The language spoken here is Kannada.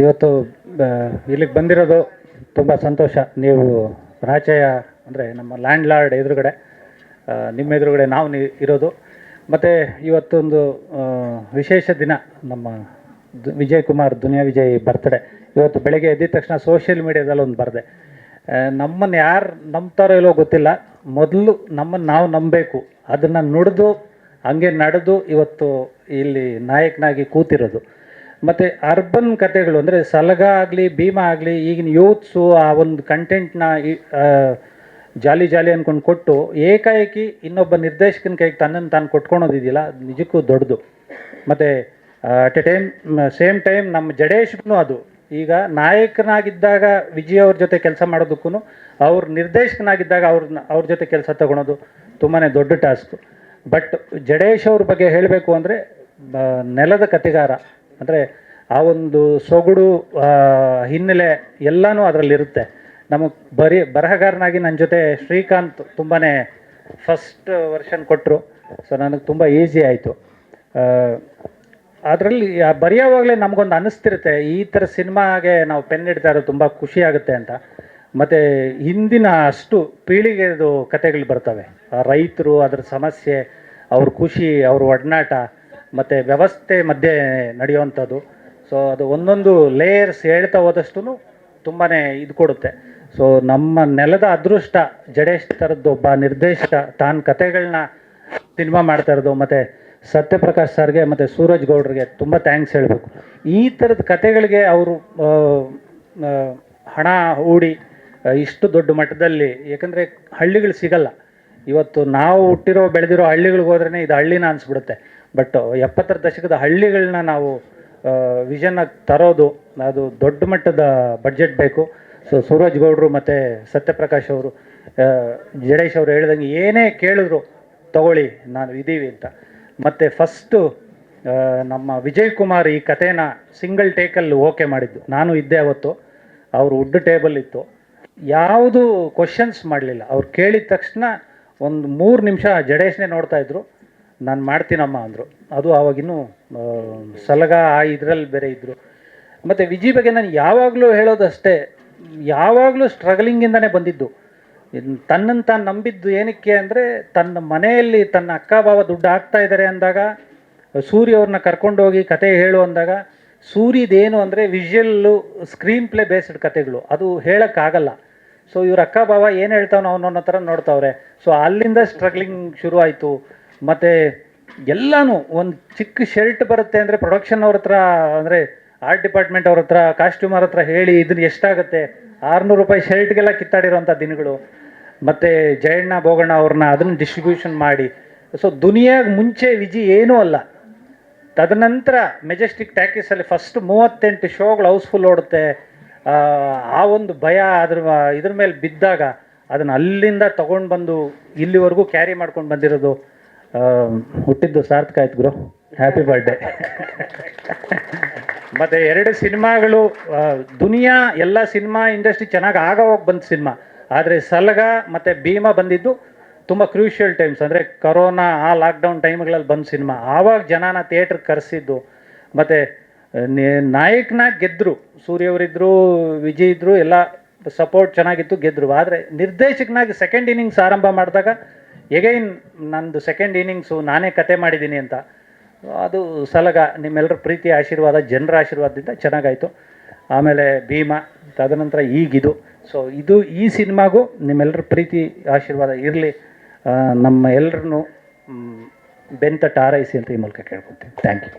ಇವತ್ತು ಇಲ್ಲಿಗೆ ಬಂದಿರೋದು ತುಂಬ ಸಂತೋಷ. ನೀವು ರಾಚೆಯ, ಅಂದರೆ ನಮ್ಮ ಲ್ಯಾಂಡ್ ಲಾರ್ಡ್ ಎದುರುಗಡೆ ನಿಮ್ಮ ಎದುರುಗಡೆ ನಾವು ನಿ, ಇರೋದು. ಮತ್ತು ಇವತ್ತೊಂದು ವಿಶೇಷ ದಿನ ನಮ್ಮ ವಿಜಯ್ ಕುಮಾರ್ ದುನಿಯಾ ವಿಜಯ್ ಬರ್ತ್ಡೇ ಇವತ್ತು ಬೆಳಗ್ಗೆ ಎದ್ದಿದ ತಕ್ಷಣ ಸೋಷಿಯಲ್ ಮೀಡಿಯಾದಲ್ಲಿ ಒಂದು ಬರೆದೆ. ನಮ್ಮನ್ನು ಯಾರು ನಂಬ್ತಾರೋ ಇಲ್ಲೋ ಗೊತ್ತಿಲ್ಲ. ಮೊದಲು ನಮ್ಮನ್ನು ನಾವು ನಂಬಬೇಕು. ಅದನ್ನು ನುಡಿದು, ಹಂಗೆ ನಡೆದು ಇವತ್ತು ಇಲ್ಲಿ ನಾಯಕನಾಗಿ ಕೂತಿರೋದು. ಮತ್ತು ಅರ್ಬನ್ ಕತೆಗಳು ಅಂದರೆ ಸಲಗ ಆಗಲಿ, ಭೀಮಾ ಆಗಲಿ, ಈಗಿನ ಯೂತ್ಸು ಆ ಒಂದು ಕಂಟೆಂಟ್ನ ಜಾಲಿ ಜಾಲಿ ಅಂದ್ಕೊಂಡು ಕೊಟ್ಟು ಏಕಾಏಕಿ ಇನ್ನೊಬ್ಬ ನಿರ್ದೇಶಕನ ಕೈಗೆ ತನ್ನನ್ನು ತಾನು ಕೊಟ್ಕೊಳೋದಿದೆಯಲ್ಲ ನಿಜಕ್ಕೂ ದೊಡ್ಡದು. ಮತ್ತು at a time same time ನಮ್ಮ ಜಡೇಶ್ಗೂ ಅದು. ಈಗ ನಾಯಕನಾಗಿದ್ದಾಗ ವಿಜಯ್ ಅವ್ರ ಜೊತೆ ಕೆಲಸ ಮಾಡೋದಕ್ಕೂ ಅವ್ರ ನಿರ್ದೇಶಕನಾಗಿದ್ದಾಗ ಅವ್ರನ್ನ ಅವ್ರ ಜೊತೆ ಕೆಲಸ ತಗೊಳೋದು ತುಂಬಾ ದೊಡ್ಡ ಟಾಸ್ಕ್ ಬಟ್ ಜಡೇಶ್ ಅವ್ರ ಬಗ್ಗೆ ಹೇಳಬೇಕು ಅಂದರೆ ನೆಲದ ಕತೆಗಾರ ಅಂದರೆ ಆ ಒಂದು ಸೊಗಡು ಹಿನ್ನೆಲೆ ಎಲ್ಲನೂ ಅದರಲ್ಲಿರುತ್ತೆ. ನಮಗೆ ಬರೀ, ಬರಹಗಾರನಾಗಿ ನನ್ನ ಜೊತೆ ಶ್ರೀಕಾಂತ್ ತುಂಬಾ ಫಸ್ಟ್ ವರ್ಷನ್ ಕೊಟ್ಟರು ಸೊ ನನಗೆ ತುಂಬ ಈಸಿ ಆಯಿತು. ಅದರಲ್ಲಿ ಬರೆಯೋವಾಗಲೇ ನಮಗೊಂದು ಅನ್ನಿಸ್ತಿರುತ್ತೆ ಈ ಥರ ಸಿನಿಮಾಗೆ ನಾವು ಪೆನ್ ಇಡ್ತಾ ಇರೋದು ತುಂಬ ಖುಷಿ ಆಗುತ್ತೆ ಅಂತ. ಮತ್ತು ಹಿಂದಿನ ಅಷ್ಟು ಪೀಳಿಗೆದು ಕತೆಗಳು ಬರ್ತವೆ. ರೈತರು ಅದರ ಸಮಸ್ಯೆ, ಅವ್ರ ಖುಷಿ, ಅವ್ರ ಒಡನಾಟ ಮತ್ತು ವ್ಯವಸ್ಥೆ ಮಧ್ಯೆ ನಡೆಯುವಂಥದ್ದು. ಸೊ ಅದು ಒಂದೊಂದು ಲೇಯರ್ಸ್ ಹೇಳ್ತಾ ಹೋದಷ್ಟು ತುಂಬಾ ಇದು ಕೊಡುತ್ತೆ. ಸೊ ನಮ್ಮ ನೆಲದ ಅದೃಷ್ಟ ಜಡೇಶ್ ಥರದ್ದು ಒಬ್ಬ ನಿರ್ದೇಶಕ, ತಾನು ಕತೆಗಳನ್ನ ಸಿನಿಮಾ ಮಾಡ್ತಾ ಇರೋದು, ಮತ್ತು ಸತ್ಯಪ್ರಕಾಶ್ ಸರ್ಗೆ ಮತ್ತು ಸೂರಜ್ ಗೌಡ್ರಿಗೆ ತುಂಬ ಥ್ಯಾಂಕ್ಸ್ ಹೇಳಬೇಕು. ಈ ಥರದ ಕತೆಗಳಿಗೆ ಅವರು ಹಣ ಹೂಡಿ ಇಷ್ಟು ದೊಡ್ಡ ಮಟ್ಟದಲ್ಲಿ ಏಕೆಂದರೆ ಹಳ್ಳಿಗಳು ಸಿಗಲ್ಲ. ಇವತ್ತು ನಾವು ಹುಟ್ಟಿರೋ, ಬೆಳೆದಿರೋ ಹಳ್ಳಿಗಳಿಗೆ ಹೋದ್ರೆ ಇದು ಹಳ್ಳಿನ ಅನಿಸ್ಬಿಡುತ್ತೆ. ಬಟ್ ಎಪ್ಪತ್ತರ ದಶಕದ ಹಳ್ಳಿಗಳನ್ನ ನಾವು ವಿಷನ್ನಾಗಿ ತರೋದು, ಅದು ದೊಡ್ಡ ಮಟ್ಟದ ಬಡ್ಜೆಟ್ ಬೇಕು. ಸೊ ಸೂರಜ್ ಗೌಡ್ರು ಮತ್ತು ಸತ್ಯಪ್ರಕಾಶ್ ಅವರು ಜಡೇಶ್ ಅವರು ಹೇಳ್ದಂಗೆ ಏನೇ ಕೇಳಿದ್ರು, ತಗೊಳ್ಳಿ, ನಾನು ಇದ್ದೀವಿ ಅಂತ. ಮತ್ತು ಫಸ್ಟು ನಮ್ಮ ವಿಜಯ್ ಕುಮಾರ್ ಈ ಕಥೆನ ಸಿಂಗಲ್ ಟೇಕಲ್ಲಿ ಓಕೆ ಮಾಡಿದ್ದು. ನಾನು ಇದ್ದೆ ಅವತ್ತು. ಅವರು ವುಡ್ ಟೇಬಲ್ ಇತ್ತು. ಯಾವುದು ಕ್ವಶನ್ಸ್ ಮಾಡಲಿಲ್ಲ. ಅವ್ರು ಕೇಳಿದ ತಕ್ಷಣ ಒಂದು ಮೂರು ನಿಮಿಷ ಜಡೇಶ್ನೇ ನೋಡ್ತಾ ಇದ್ರು. ನಾನು ಮಾಡ್ತೀನಮ್ಮ ಅಂದರು. ಅದು ಆವಾಗಿನ್ನೂ ಆ, ಸಲಗ ಆ ಇದರಲ್ಲಿ ಬೇರೆ ಇದ್ದರು ಮತ್ತು ವಿಜಿ ಬಗ್ಗೆ ನಾನು ಯಾವಾಗಲೂ ಹೇಳೋದಷ್ಟೇ ಯಾವಾಗಲೂ ಸ್ಟ್ರಗಲಿಂಗಿಂದನೇ ಬಂದಿದ್ದು. ತನ್ನನ್ನು ತಾನು ನಂಬಿದ್ದು ಏನಕ್ಕೆ ಅಂದರೆ ತನ್ನ ಮನೆಯಲ್ಲಿ ತನ್ನ ಅಕ್ಕ ಭಾವ ದುಡ್ಡು ಹಾಕ್ತಾ ಇದ್ದಾರೆ ಅಂದಾಗ ಸೂರ್ಯ ಅವ್ರನ್ನ ಕರ್ಕೊಂಡೋಗಿ ಕತೆ ಹೇಳು ಅಂದಾಗ ಸೂರ್ಯದೇನು ಅಂದರೆ ವಿಷುವಲ್ಲು ಸ್ಕ್ರೀನ್ ಪ್ಲೇ ಬೇಸ್ಡ್ ಕತೆಗಳು. ಅದು ಹೇಳೋಕ್ಕಾಗಲ್ಲ. ಸೊ ಇವ್ರ ಅಕ್ಕ ಭಾವ ಏನು ಹೇಳ್ತಾವನೋ ಅವನ ಥರ ನೋಡ್ತಾವ್ರೆ. ಸೊ ಅಲ್ಲಿಂದ ಸ್ಟ್ರಗ್ಲಿಂಗ್ ಶುರು ಆಯಿತು ಮತ್ತು ಎಲ್ಲನೂ ಒಂದು ಚಿಕ್ಕ ಶರ್ಟ್ ಬರುತ್ತೆ ಅಂದರೆ ಪ್ರೊಡಕ್ಷನ್ ಅವ್ರ ಹತ್ರ ಅಂದರೆ ಆರ್ಟ್ ಡಿಪಾರ್ಟ್ಮೆಂಟ್ ಅವ್ರ ಹತ್ರ ಕಾಸ್ಟ್ಯೂಮರ್ ಹತ್ರ ಹೇಳಿ ಇದನ್ನ ಎಷ್ಟಾಗುತ್ತೆ? ಆರುನೂರು ರೂಪಾಯಿ ಶರ್ಟ್ಗೆಲ್ಲ ಕಿತ್ತಾಡಿರೋಂಥ ದಿನಗಳು. ಮತ್ತು ಜಯಣ್ಣ ಬೋಗಣ್ಣ ಅವ್ರನ್ನ ಅದನ್ನು ಡಿಸ್ಟ್ರಿಬ್ಯೂಷನ್ ಮಾಡಿ. ಸೊ ದುನಿಯಾಗ ಮುಂಚೆ ವಿಜಿ ಏನೂ ಅಲ್ಲ. ತದನಂತರ ಮೆಜೆಸ್ಟಿಕ್ ಟ್ಯಾಕೀಸಲ್ಲಿ ಫಸ್ಟ್ ಮೂವತ್ತೆಂಟು ಶೋಗಳು ಹೌಸ್ಫುಲ್ ಓಡುತ್ತೆ. ಆ, ಒಂದು ಭಯ ಅದ್ರ ಇದ್ರ ಮೇಲೆ ಬಿದ್ದಾಗ ಅದನ್ನು ಅಲ್ಲಿಂದ ತಗೊಂಡು ಬಂದು ಇಲ್ಲಿವರೆಗೂ ಕ್ಯಾರಿ ಮಾಡ್ಕೊಂಡು ಬಂದಿರೋದು. ಹುಟ್ಟಿದ್ದು ಸಾರ್ಥಕ ಆಯ್ತು ಗುರು. ಹ್ಯಾಪಿ ಬರ್ಡೇ ಮತ್ತು ಎರಡು ಸಿನಿಮಾಗಳು ದುನಿಯಾ ಎಲ್ಲ ಸಿನಿಮಾ ಇಂಡಸ್ಟ್ರಿ ಚೆನ್ನಾಗಿ ಆಗ ಹೋಗಿ ಬಂದ ಸಿನಿಮಾ. ಆದರೆ ಸಲಗ ಮತ್ತು ಭೀಮಾ ಬಂದಿದ್ದು ತುಂಬ ಕ್ರೂಷಿಯಲ್ ಟೈಮ್ಸ್ ಅಂದರೆ ಕರೋನಾ ಆ ಲಾಕ್ಡೌನ್ ಟೈಮ್ಗಳಲ್ಲಿ ಬಂದ ಸಿನಿಮಾ. ಆವಾಗ ಜನನ ಥಿಯೇಟ್ರ್ ಕರೆಸಿದ್ದು. ಮತ್ತು ನಾಯಕನ ಗೆದ್ದರು ಸೂರ್ಯವರಿದ್ದರು ವಿಜಯ್ ಇದ್ದರು ಎಲ್ಲ ಸಪೋರ್ಟ್ ಚೆನ್ನಾಗಿತ್ತು ಗೆದ್ದರು ಆದರೆ ನಿರ್ದೇಶಕನಾಗಿ ಸೆಕೆಂಡ್ ಇನ್ನಿಂಗ್ಸ್ ಆರಂಭ ಮಾಡಿದಾಗ ಎಗೈನ್ ನಂದು ಸೆಕೆಂಡ್ ಇನ್ನಿಂಗ್ಸು ನಾನೇ ಕತೆ ಮಾಡಿದ್ದೀನಿ ಅಂತ. ಅದು ಸಲಗ ನಿಮ್ಮೆಲ್ಲರ ಪ್ರೀತಿ ಆಶೀರ್ವಾದ, ಜನರ ಆಶೀರ್ವಾದದಿಂದ ಚೆನ್ನಾಗಾಯಿತು. ಆಮೇಲೆ ಭೀಮಾ, ತದನಂತರ ಈಗಿದು. ಸೊ ಇದು ಈ ಸಿನಿಮಾಗೂ ನಿಮ್ಮೆಲ್ಲರ ಪ್ರೀತಿ, ಆಶೀರ್ವಾದ ಇರಲಿ. ನಮ್ಮ ಎಲ್ಲರನ್ನು ಬೆಂತ ಟಾರೈಸಿ ಅಂತ ಈ ಮೂಲಕ ಕೇಳ್ಕೊತೀನಿ ಥ್ಯಾಂಕ್ ಯು